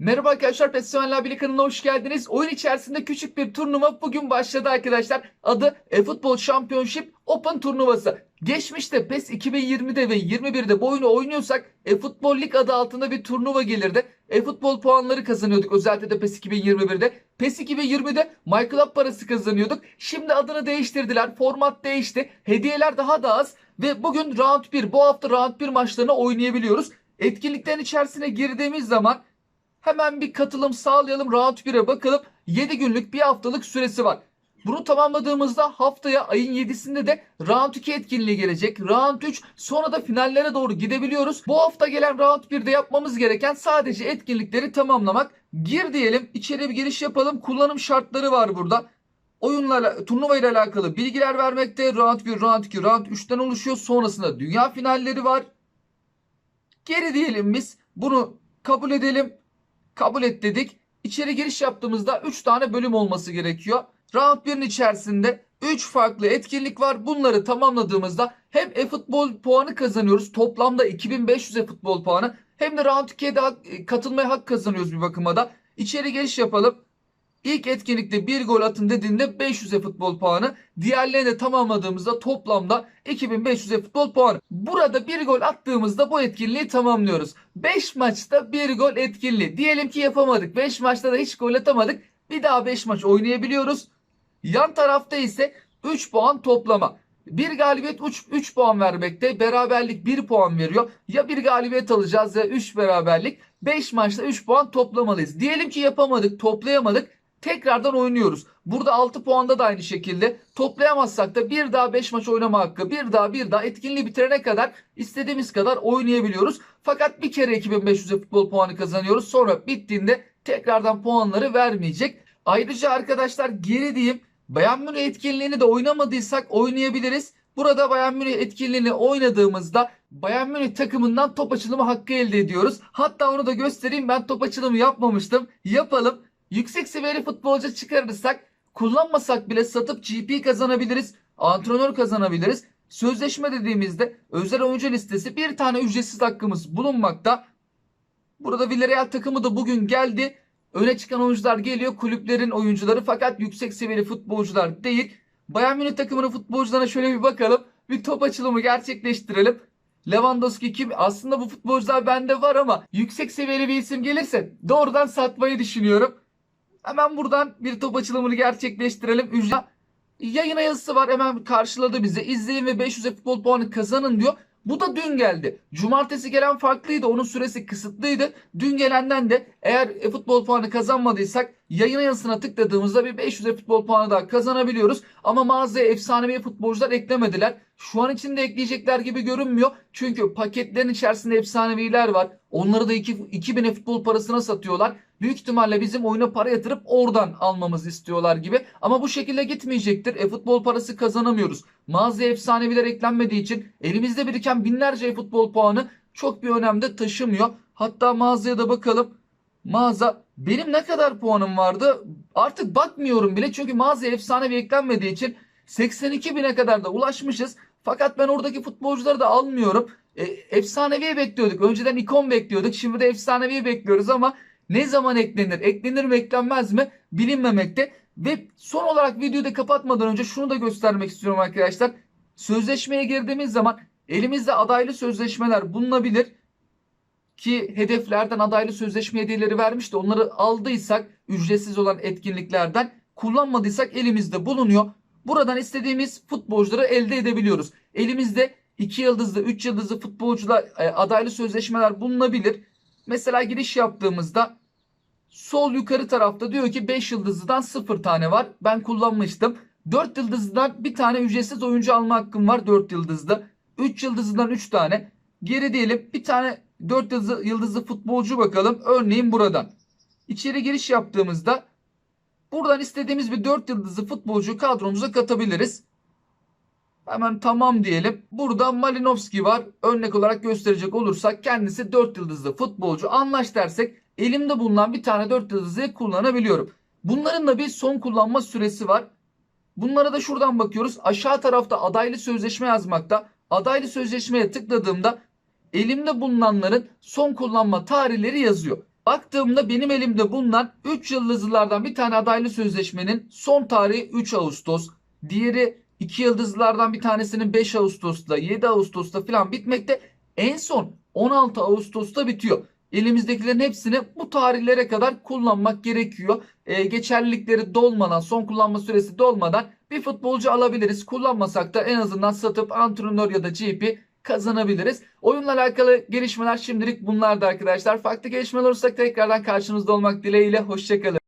Merhaba arkadaşlar, Festivaller Birliği kanalına hoş geldiniz. Oyun içerisinde küçük bir turnuva bugün başladı arkadaşlar. Adı eFootball Championship Open turnuvası. Geçmişte PES 2020'de ve 21'de bu oyunu oynuyorsak eFootball Lig adı altında bir turnuva gelirdi. eFootball puanları kazanıyorduk özellikle de PES 2021'de. PES 2020'de MyClub parası kazanıyorduk. Şimdi adını değiştirdiler. Format değişti. Hediyeler daha da az. Ve bugün round 1 bu hafta round 1 maçlarını oynayabiliyoruz. Etkinliklerin içerisine girdiğimiz zaman Hemen bir katılım sağlayalım. Round 1'e bakalım. 7 günlük bir haftalık süresi var. Bunu tamamladığımızda haftaya ayın 7'sinde de Round 2 etkinliği gelecek. Round 3 sonra da finallere doğru gidebiliyoruz. Bu hafta gelen Round 1'de yapmamız gereken sadece etkinlikleri tamamlamak. Gir diyelim. içeri bir giriş yapalım. Kullanım şartları var burada. Oyunlarla, turnuva ile alakalı bilgiler vermekte. Round 1, Round 2, Round 3'ten oluşuyor. Sonrasında dünya finalleri var. Geri diyelim biz. Bunu kabul edelim. Kabul et dedik. İçeri giriş yaptığımızda 3 tane bölüm olması gerekiyor. Round 1'in içerisinde 3 farklı etkinlik var. Bunları tamamladığımızda hem e-futbol puanı kazanıyoruz. Toplamda 2500 e-futbol puanı. Hem de Round 2'ye de e, katılmaya hak kazanıyoruz bir bakıma da. İçeri giriş yapalım. İlk etkinlikte bir gol atın dediğinde 500 e-futbol puanı. Diğerlerini de tamamladığımızda toplamda 2500 e-futbol puanı. Burada bir gol attığımızda bu etkinliği tamamlıyoruz. 5 maçta bir gol etkinliği. Diyelim ki yapamadık. 5 maçta da hiç gol atamadık. Bir daha 5 maç oynayabiliyoruz. Yan tarafta ise 3 puan toplama. Bir galibiyet 3, 3 puan vermekte. Beraberlik 1 puan veriyor. Ya bir galibiyet alacağız ya 3 beraberlik. 5 maçta 3 puan toplamalıyız. Diyelim ki yapamadık, toplayamadık. Tekrardan oynuyoruz. Burada 6 puanda da aynı şekilde. Toplayamazsak da bir daha 5 maç oynama hakkı. Bir daha bir daha etkinliği bitirene kadar istediğimiz kadar oynayabiliyoruz. Fakat bir kere 2500 futbol puanı kazanıyoruz. Sonra bittiğinde tekrardan puanları vermeyecek. Ayrıca arkadaşlar geri diyeyim. Bayern Münih etkinliğini de oynamadıysak oynayabiliriz. Burada Bayern Münih etkinliğini oynadığımızda Bayern Münih takımından top açılımı hakkı elde ediyoruz. Hatta onu da göstereyim. Ben top açılımı yapmamıştım. Yapalım. Yüksek seviyeli futbolcu çıkarırsak kullanmasak bile satıp GP kazanabiliriz. Antrenör kazanabiliriz. Sözleşme dediğimizde özel oyuncu listesi bir tane ücretsiz hakkımız bulunmakta. Burada Villarreal takımı da bugün geldi. Öne çıkan oyuncular geliyor. Kulüplerin oyuncuları fakat yüksek seviyeli futbolcular değil. Bayern Münih takımının futbolcularına şöyle bir bakalım. Bir top açılımı gerçekleştirelim. Lewandowski kim? Aslında bu futbolcular bende var ama yüksek seviyeli bir isim gelirse doğrudan satmayı düşünüyorum. Hemen buradan bir top açılımını gerçekleştirelim. Ücret yayına yazısı var hemen karşıladı bize. İzleyin ve 500 futbol puanı kazanın diyor. Bu da dün geldi. Cumartesi gelen farklıydı. Onun süresi kısıtlıydı. Dün gelenden de eğer futbol puanı kazanmadıysak yayına yazısına tıkladığımızda bir 500 futbol puanı daha kazanabiliyoruz. Ama mağazaya efsanevi futbolcular eklemediler. Şu an için de ekleyecekler gibi görünmüyor. Çünkü paketlerin içerisinde efsaneviler var. Onları da 2000 futbol parasına satıyorlar. Büyük ihtimalle bizim oyuna para yatırıp oradan almamızı istiyorlar gibi. Ama bu şekilde gitmeyecektir. E-futbol parası kazanamıyoruz. Mağazaya efsaneviler eklenmediği için elimizde biriken binlerce e-futbol puanı çok bir önemde taşımıyor. Hatta mağazaya da bakalım. Mağaza benim ne kadar puanım vardı artık bakmıyorum bile. Çünkü mağazaya efsanevi eklenmediği için 82 bine kadar da ulaşmışız. Fakat ben oradaki futbolcuları da almıyorum. E, efsaneviye bekliyorduk. Önceden ikon bekliyorduk. Şimdi de efsaneviye bekliyoruz ama ne zaman eklenir? Eklenir mi eklenmez mi? Bilinmemekte. Ve son olarak videoyu da kapatmadan önce şunu da göstermek istiyorum arkadaşlar. Sözleşmeye girdiğimiz zaman elimizde adaylı sözleşmeler bulunabilir. Ki hedeflerden adaylı sözleşme hediyeleri vermişti. Onları aldıysak ücretsiz olan etkinliklerden kullanmadıysak elimizde bulunuyor. Buradan istediğimiz futbolcuları elde edebiliyoruz. Elimizde 2 yıldızlı, 3 yıldızlı futbolcular e, adaylı sözleşmeler bulunabilir. Mesela giriş yaptığımızda sol yukarı tarafta diyor ki 5 yıldızlıdan 0 tane var. Ben kullanmıştım. 4 yıldızlıdan bir tane ücretsiz oyuncu alma hakkım var 4 yıldızlı. 3 yıldızlıdan 3 tane. Geri diyelim bir tane 4 yıldızlı, futbolcu bakalım. Örneğin buradan. İçeri giriş yaptığımızda buradan istediğimiz bir 4 yıldızlı futbolcu kadromuza katabiliriz. Hemen tamam diyelim. Burada Malinovski var. Örnek olarak gösterecek olursak kendisi 4 yıldızlı futbolcu. Anlaş dersek elimde bulunan bir tane 4 yıldızı kullanabiliyorum. Bunların da bir son kullanma süresi var. Bunlara da şuradan bakıyoruz. Aşağı tarafta adaylı sözleşme yazmakta. Adaylı sözleşmeye tıkladığımda elimde bulunanların son kullanma tarihleri yazıyor. Baktığımda benim elimde bulunan 3 yıldızlılardan bir tane adaylı sözleşmenin son tarihi 3 Ağustos. Diğeri 2 yıldızlılardan bir tanesinin 5 Ağustos'ta 7 Ağustos'ta falan bitmekte. En son 16 Ağustos'ta bitiyor. Elimizdekilerin hepsini bu tarihlere kadar kullanmak gerekiyor. Ee, geçerlilikleri dolmadan, son kullanma süresi dolmadan bir futbolcu alabiliriz. Kullanmasak da en azından satıp antrenör ya da GP kazanabiliriz. Oyunla alakalı gelişmeler şimdilik bunlardı arkadaşlar. Farklı gelişmeler olursa tekrardan karşınızda olmak dileğiyle. Hoşçakalın.